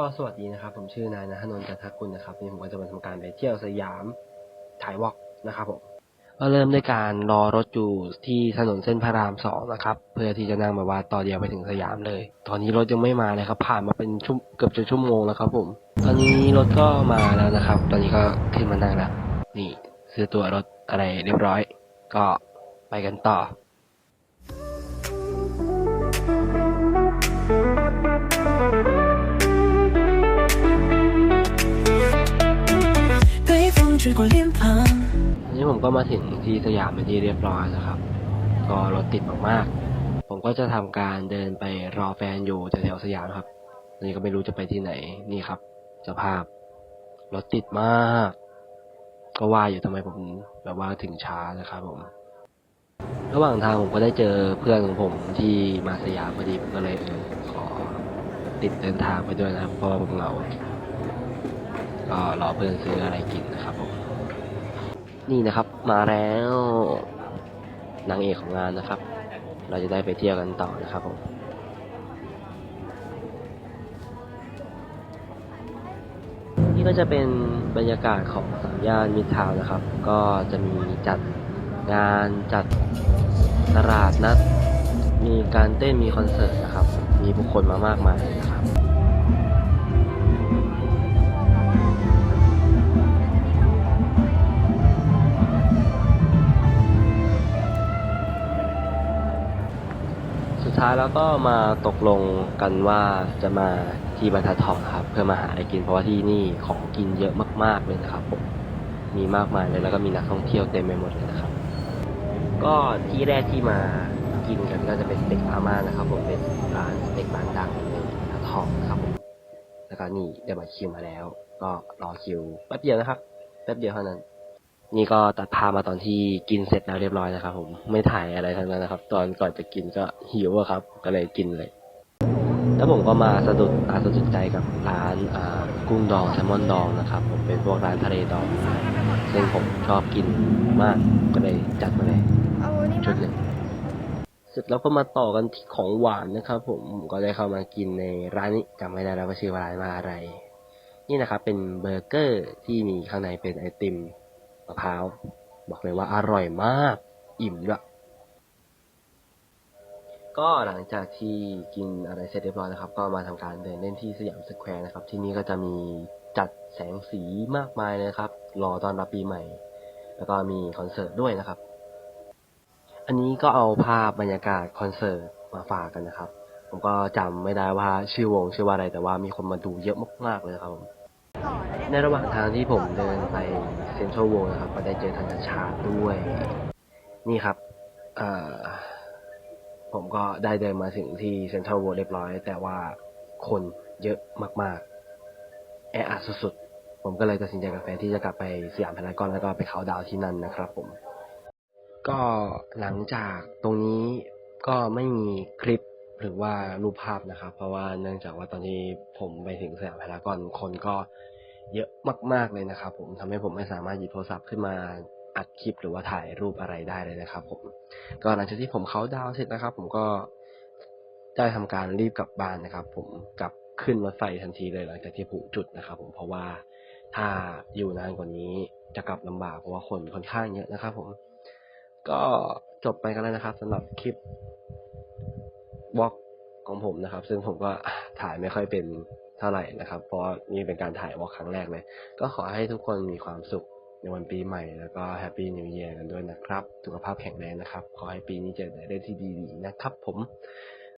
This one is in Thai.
ก็สวัสดีนะครับ ผมชื่อนายนะนนท์จันทกุลนะครับวันนี้ผมก็จะมาทำการไปเที่ยวสยามถ่ายวอล์กนะครับผมก็เริ่มด้วยการรอรถอยู่ที่ถนนเส้นพระรามสองนะครับเพื่อที่จะนั่งแบบว่าต่อเดียวไปถึงสยามเลย ตอนนี้รถยังไม่มาเลยครับ ผ่านมาเป็นชั่วเกือบจะชั่วโมงแล้วครับ ผม ตอนนี้รถก็มาแล้วนะครับ ตอนนี้ก็ขึ้นมานั่งแล้วนี่ซื้อตั๋วรถอะไรเรียบร้อย ก็ไปกันต่อ北 风吹过脸庞。 อันนี้ผมก็มาถึงที่สยามเป็นที่เรียบร้อยแล้วครับ ก็รถติดมากๆ ผมก็จะทำการเดินไปรอแฟนอยู่แถวๆสยามครับอันนี้ก็ไม่รู้จะไปที่ไหน นี่ครับ สภาพ รถติดมาก ก็ว่าอยู่ทำไมผมแบบว่าถึงช้านะครับผม ระหว่างทางผมก็ได้เจอเพื่อนของผมที่มาสยามพอดีผมก็เลยเออขอติดเดินทางไปด้วยนะครับ เพราะว่าผมเหงา ก็รอเพื่อนซื้ออะไรกินนะครับผมนี่นะครับมาแล้วนางเอกของงานนะครับ เราจะได้ไปเที่ยวกันต่อนะครับผมนี่ก็จะเป็นบรรยากาศของสามย่านมิตรทาวนะครับ ก็จะมีจัดงานจัดตลาดนัด มีการเต้นมีคอนเสิร์ตนะครับ มีผู้คนมามากมายนะครับ ท้ายแล้วก็มาตกลงกันว่าจะมาที่บรรทัดทองครับ เพื่อมาหาอะไรกินเพราะว่าที่นี่ของกินเยอะมาก ๆเลยนะครับผมมีมากมายเลยแล้วก็มีนักท่องเที่ยวเต็มไปหมดเลยนะครับ ก็ที่แรกที่มากินกันก็จะเป็นสเต็กพาม่านะครับผมเป็นร้านสเต็กร้านดังในบรรทัดทองครับผมแล้วก็นี่ได้บัตรคิวมาแล้ว ก็รอคิวแป๊บเดียวนะครับแป๊บเดียวเท่านั้น นี่ก็ตัดภาพมาตอนที่กินเสร็จแล้วเรียบร้อยนะครับ ผมไม่ถ่ายอะไรทั้งนั้นนะครับ ตอนก่อนจะกินก็หิวอะครับ ก็เลยกินเลย แล้วผมก็มาสะดุดตาสะดุดใจกับร้านอ่ากุ้งดองแซลมอนดองนะครับ ผมเป็นพวกร้านทะเลดองซึ่งผมชอบกินมากก็เลยจัดมาเลยชุดหนึ่งเสร็จแล้วก็มาต่อกันที่ของหวานนะครับ ผมผมก็ได้เข้ามากินในร้านนี้จำไม่ได้แล้วว่าชื่อว่าร้านว่าอะไร นี่นะครับ เป็นเบอร์เกอร์ที่มีข้างในเป็นไอติม มะพร้าว บอกเลยว่าอร่อยมาก อิ่มด้วยก็หลังจากที่กินอะไรเสร็จเรียบร้อยนะครับ ก็มาทำการเดินเล่นที่สยามสแควร์นะครับ ที่นี่ก็จะมีจัดแสงสีมากมายเลยนะครับ รอตอนรับปีใหม่ แล้วก็มีคอนเสิร์ตด้วยนะครับ อันนี้ก็เอาภาพบรรยากาศคอนเสิร์ตมาฝากกันนะครับ ผมก็จำไม่ได้ว่าชื่อวงชื่อว่าอะไร แต่ว่ามีคนมาดูเยอะมากๆเลยครับผม ในระหว่างทางที่ผมเดินไปเซ็นทรัลเวิลด์นะครับ ก็ได้เจอธนาชาด้วย นี่ครับผมก็ได้เดินมาถึงที่เซ็นทรัลเวิลด์เรียบร้อย แต่ว่าคนเยอะมากๆ แออัดสุดๆ ผมก็เลยตัดสินใจกับแฟนที่จะกลับไปสยามพารากอนแล้วก็ไปเขาดาวที่นั่นนะครับผม ก็หลังจากตรงนี้ก็ไม่มีคลิปหรือว่ารูปภาพนะครับ เพราะว่าเนื่องจากว่าตอนที่ผมไปถึงสยามพารากอนคนก็ เยอะมากๆเลยนะครับ ผมทำให้ผมไม่สามารถหยิบโทรศัพท์ขึ้นมาอัดคลิปหรือว่าถ่ายรูปอะไรได้เลยนะครับ ผม ก็หลังจากที่ผมเขาน์ดาวน์เสร็จนะครับ ผมก็ได้ทำการรีบกลับบ้านนะครับ ผมกลับขึ้นรถไฟทันทีเลยหลังจากที่ผูกจุดนะครับ ผมเพราะว่าถ้าอยู่นานกว่านี้จะกลับลำบากเพราะว่าคนค่อนข้างเยอะนะครับ ผม ก็จบไปกันแล้วนะครับสำหรับคลิปวอล์กของผมนะครับ ซึ่งผมก็ถ่ายไม่ค่อยเป็น ท่าไหร่นะครับ เพราะนี่เป็นการถ่ายวอล์กครั้งแรกเลย ก็ขอให้ทุกคนมีความสุขในวันปีใหม่แล้วก็แฮปปี้นิวเย r กันด้วยนะครับ สุขภาพแข็งแรงนะครับ ขอให้ปีนี้เจอแต่เรื่องที่ดีๆนะครับผม